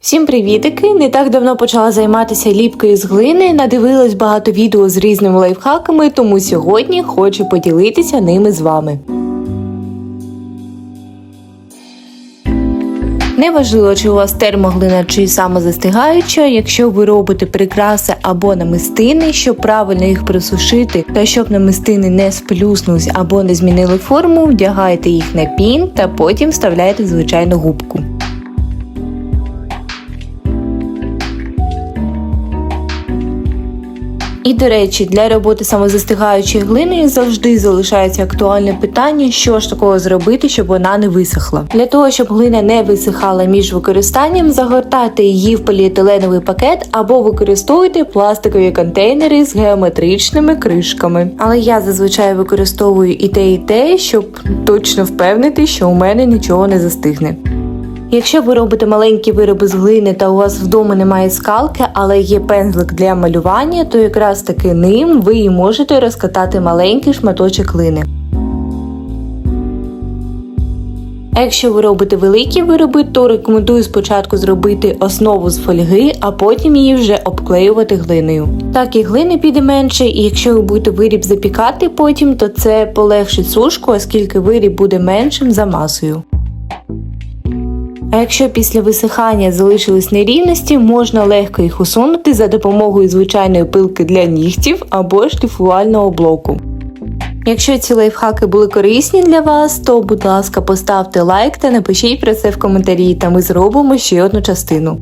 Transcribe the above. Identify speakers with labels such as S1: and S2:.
S1: Всім привітики! Не так давно почала займатися ліпкою з глини, надивилась багато відео з різними лайфхаками, тому сьогодні хочу поділитися ними з вами. Неважливо, чи у вас термоглина чи самозастигаюча, якщо ви робите прикраси або намистини, щоб правильно їх присушити та щоб намистини не сплюснулись або не змінили форму, вдягайте їх на пін та потім вставляйте в звичайну губку. І до речі, для роботи самозастигаючої глини завжди залишається актуальне питання, що ж такого зробити, щоб вона не висохла. Для того, щоб глина не висихала між використанням, загортайте її в поліетиленовий пакет або використовуйте пластикові контейнери з геометричними кришками. Але я зазвичай використовую і те, і те, щоб точно впевнити, що у мене нічого не застигне. Якщо ви робите маленькі вироби з глини та у вас вдома немає скалки, але є пензлик для малювання, то якраз таки ним ви і можете розкатати маленький шматочок глини. А якщо ви робите великі вироби, то рекомендую спочатку зробити основу з фольги, а потім її вже обклеювати глиною. Так і глини піде менше, і якщо ви будете виріб запікати потім, то це полегшить сушку, оскільки виріб буде меншим за масою. А якщо після висихання залишились нерівності, можна легко їх усунути за допомогою звичайної пилки для нігтів або шліфувального блоку. Якщо ці лайфхаки були корисні для вас, то будь ласка поставте лайк та напишіть про це в коментарі, та ми зробимо ще одну частину.